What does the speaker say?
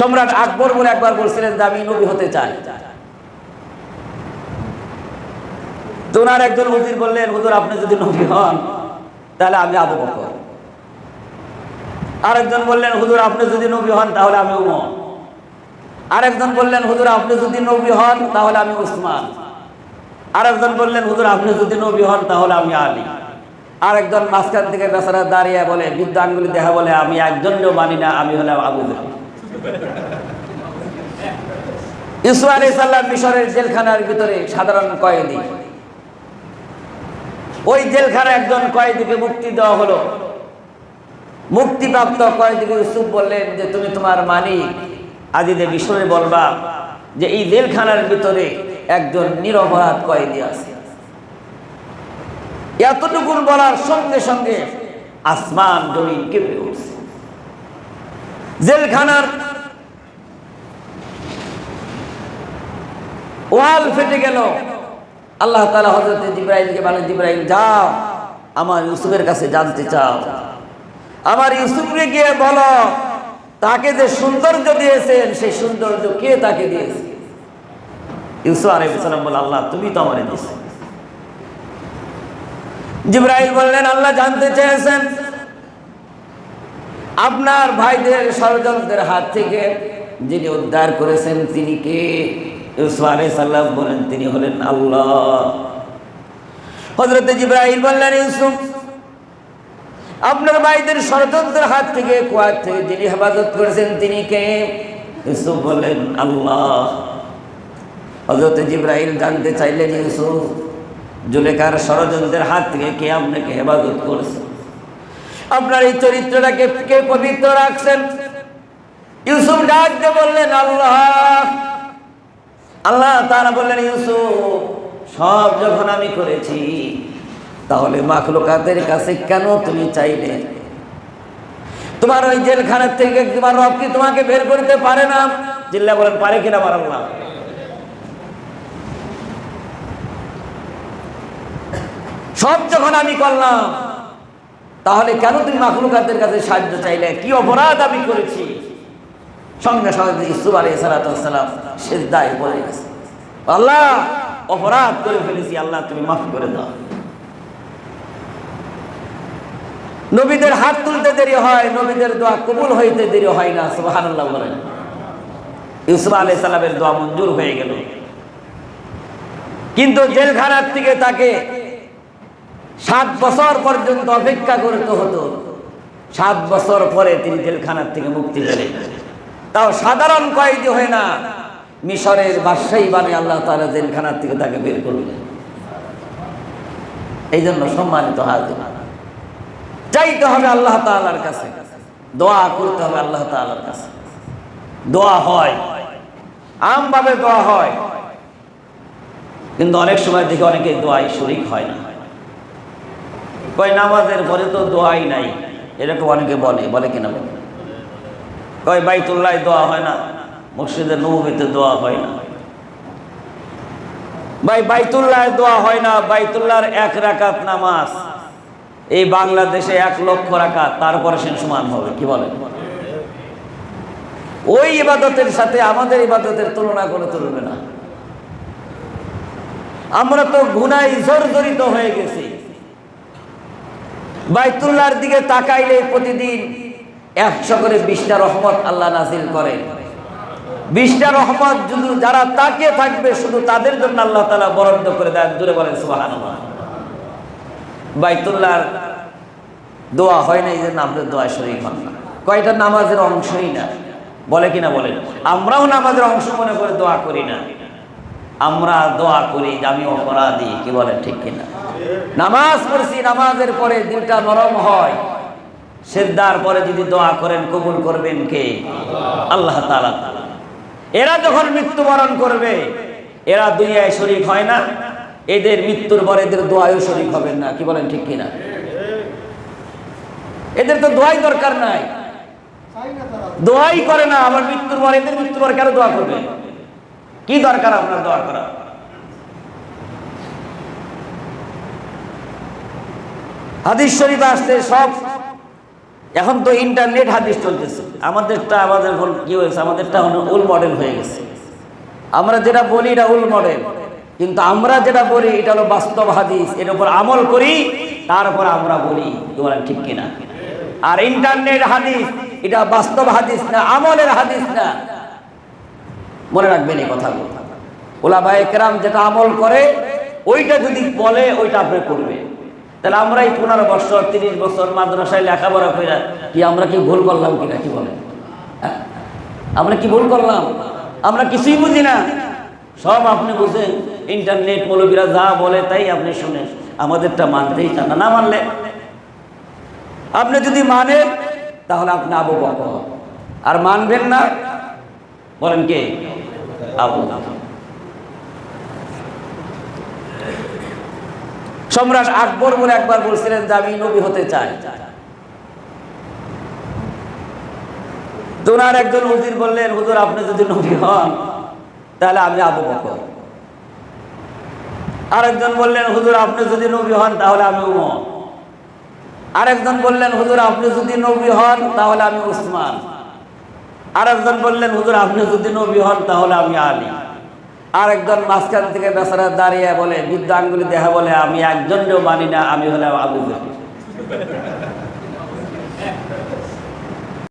সম্রাট আকবর বলে একবার বলছিলেন যে, আমি নবী হতে চাই। তো ওনার একজন হুজুর বললেন, হুজুর, আপনি যদি নবী হন, তাহলে আমি আবু বকর। আরেকজন বললেন, হুজুর, আপনি যদি নবী হন, তাহলে আমি উমর। আরেকজন বললেন, হুজুর, আপনি যদি নবী হন, তাহলে আমি উসমান। আরেকজন বললেন, হুজুর, আপনি যদি নবী হন, তাহলে আমি আলী। আরেকজন মাঝখান থেকে বেচারা দাঁড়িয়ে বলে, বিদ্যাঙ্গুলি দেখা বলে, আমি একজনও মানি না, আমি হলাম আবু বকর। ইসু মিশরের জেলখানার ভিতরে সাধারণ কয়েদি। ওই জেলখানা একজন কয়েদিকে মুক্তি দেওয়া হলো। মুক্তিপ্রাপ্ত কয়েদিকে ইউসুফ বললেন যে, তুমি তোমার মালিক বলবা যে, এই জেলখানার ভিতরে একজন নিরপরাধ কয়েদি আছে। এতটুকুন বলার সঙ্গে সঙ্গে আসমান জমিন কেঁপে উঠছে। জেলখানার ওয়াল ফেটে গেল। আল্লাহ তালা হজরত জিব্রাইলকে বলেন জিব্রাইল, যাও, আমার ইউসুফের কাছে জানতে চাও। আমার ইউসুফকে গিয়ে বলো, তাকে যে সৌন্দর্য দিয়েছেন, সেই সৌন্দর্য কে তাকে দিয়েছে? ইউসুফ আলাইসালাম বলে, আল্লাহ, তুমি তো আমার দিয়েছে। জিব্রাইল বললেন, আল্লাহ জানতে চেয়েছেন। আপনার ভাইদের ষড়যন্ত্রের হাত থেকে যিনি উদ্ধার করেছেন, তিনি কে? ইউসুফ আলাইহিস বলেন, তিনি হলেন আল্লাহ। হযরত জিব্রাইল বললেন, ইউসুফ, আপনার ভাইদের ষড়যন্ত্রের হাত থেকে কুয়ার থেকে যিনি হেফাজত করেছেন, তিনি কে? ইউসুফ বললেন, আল্লাহ। হযরত জিব্রাইল জানতে চাইলেন, ইউসুফ, জুলেখার ষড়যন্ত্রের হাত থেকে কে আপনাকে হেফাজত করেছে? আপনার এই চরিত্রটাকে কে পবিত্র রাখছেন? ইউসুফ ডাক দিয়ে বললেন, আল্লাহ। আল্লাহ তারা বললেন, ইউসুফ, সব যখন আমি করেছি, তাহলে মাখলুকাতের কাছে কেন তুমি চাইলে? তোমার ওই জেলখানার থেকে তোমার রব কি তোমাকে বের করতে পারে না? জিল্লা বলেন, পারে কিনা আমার আল্লাহ? সব যখন আমি করলাম, তাহলে কেন তুমি মাখলুকাতের কাছে সাহায্য চাইলে? কি অপরাধ আমি করেছি? সঙ্গে সঙ্গে ইসুফ আলী সালাতাম শেষ দায় বলে গেছে। আল্লাহ, অপরাধ করে ফেলেছি, আল্লাহ তুমি মাফ করে দাও। নবীদের হাত তুলতে দেরি হয়, নবীদের দোয়া কবুল হইতে দেরি হয় না আল্লাহ বলেন। ইউসুফ আলাই সালামের দোয়া মঞ্জুর হয়ে গেল। কিন্তু জেলখানার থেকে তাকে সাত বছর পর্যন্ত অপেক্ষা করতে হতো। সাত বছর পরে তিনি জেলখানার থেকে মুক্তি পেলেন। তাও সাধারণ কয়েদি হয় না। মিশরের বাদশাহী বানে আল্লাহ তালা জেলখানার থেকে তাকে বের করলেন এই জন্য সম্মানিত হাজির চাইতে হবে আল্লাহ তালার কাছে। দোয়া করতে হবে আল্লাহ তালার কাছে। দোয়া হয়, আমভাবে দোয়া হয়। কিন্তু অনেক সময় দেখে অনেকে দোয়াই শরিক হয় না। কয়, নামাজের পরে তো দোয়াই নাই। এরকম অনেকে বলে বলে কিনা বলে? কয় বাইতুল্লাহ দোয়া হয় না মসজিদের নবীতে দোয়া হয় না। ভাই, বাইতুল্লাহ দোয়া হয় না, বাইতুল্লাহর এক রাকাত নামাজ। এই বাংলাদেশে এক লক্ষ রাকাত, তারপরে সে সমান হবে, কি বলে ওই ইবাদতের সাথে আমাদের ইবাদতের তুলনা করে তুলবে না। আমরা তো গুনায় জর্জরিত হয়ে গেছি। বাইতুল্লাহর দিকে তাকাইলে প্রতিদিন একশো করে বিশটা রহমত আল্লাহ নাজিল করে। বিশটা রহমত যদি যারা তাকিয়ে থাকবে, শুধু তাদের জন্য আল্লাহ তালা বরাদ্দ করে দেন। দূরে বলেন সুবাহান বাইতুল্লাহর দোয়া হয় না, এই জন্য আপনার দোয়া শরীর হন না। কয়টা নামাজের অংশই না। বলে কিনা বলেন। আমরাও নামাজের অংশ মনে করে দোয়া করি না। আমরা দোয়া করি আমি অপরাধী, কি বলেন ঠিক কিনা? নামাজ পড়ছি, নামাজের পরে দিলটা নরম হয়। সেদ্ধার পরে যদি দোয়া করেন, কবুল করবেন কে? আল্লাহ তালা এরা যখন মৃত্যুবরণ করবে, এরা দুনিয়ায় শরিক হয় না। এদের মৃত্যুর পরে এদের দোয়ায়ও শরিক হবেন না। কি বলেন ঠিক কিনা? এদের তো দোয়াই দরকার নাই। দোয়াই করে না আমার মৃত্যুর পর এদের মৃত্যুর পর কেন দোয়া করবে? কি দরকার আপনার দোয়া করা? হাদিস শরীফ আসতে সব এখন তো ইন্টারনেট হাদিস চলতেছে। আমাদেরটা, আমাদের কি হয়েছে? আমাদেরটা উল মডেল হয়ে গেছে। আমরা যেটা বলি, এটা উল মডেল কিন্তু আমরা যেটা বলি, এটা হলো বাস্তব হাদিস। এর উপর আমল করি তারপর আমরা বলি। বলেন, ঠিক কিনা? আর ইন্টারনেট হাদিস, এটা বাস্তব হাদিস না, আমলের হাদিস না। মনে রাখবেন এই কথাগুলো। ওলা ওলামা একরাম যেটা আমল করে, ওইটা যদি বলে, ওইটা আপনি করবে তাহলে আমরা এই পনেরো বছর, তিরিশ বছর মাদ্রাসায় লেখাপড়া করে কি আমরা কি ভুল করলাম কিনা, কি বলেন? হ্যাঁ? আমরা কি ভুল করলাম? আমরা কিছুই বুঝি না। সব আপনি বুঝেন ইন্টারনেট মৌলবীরা যা বলে তাই আপনি শুনেন। আমাদেরটা মানতেই চান না না মানলে? আপনি যদি মানেন, তাহলে আপনি আবু বকর। আর মানবেন না? বলেন কে? আবু সম্রাট আকবর বলে একবার বলছিলেন যে আমি নবী হতে চাই। তোনার একজন হুজুর বললেন, হুজুর, আপনি যদি নবী হন, তাহলে আমি আবু বকর। আরেকজন বললেন, হুজুর, আপনি যদি নবী হন, তাহলে আমি উমর। আরেকজন বললেন, হুজুর, আপনি যদি নবী হন, তাহলে আমি উসমান। আরেকজন বললেন, হুজুর, আপনি যদি নবী হন, তাহলে আমি আলী। আরেকজন মাঝখান থেকে বেচারা দাঁড়িয়ে বলে বৃদ্ধ আঙ্গুলি দেখা বলে আমি একজনও মানি না, আমি হলে আবু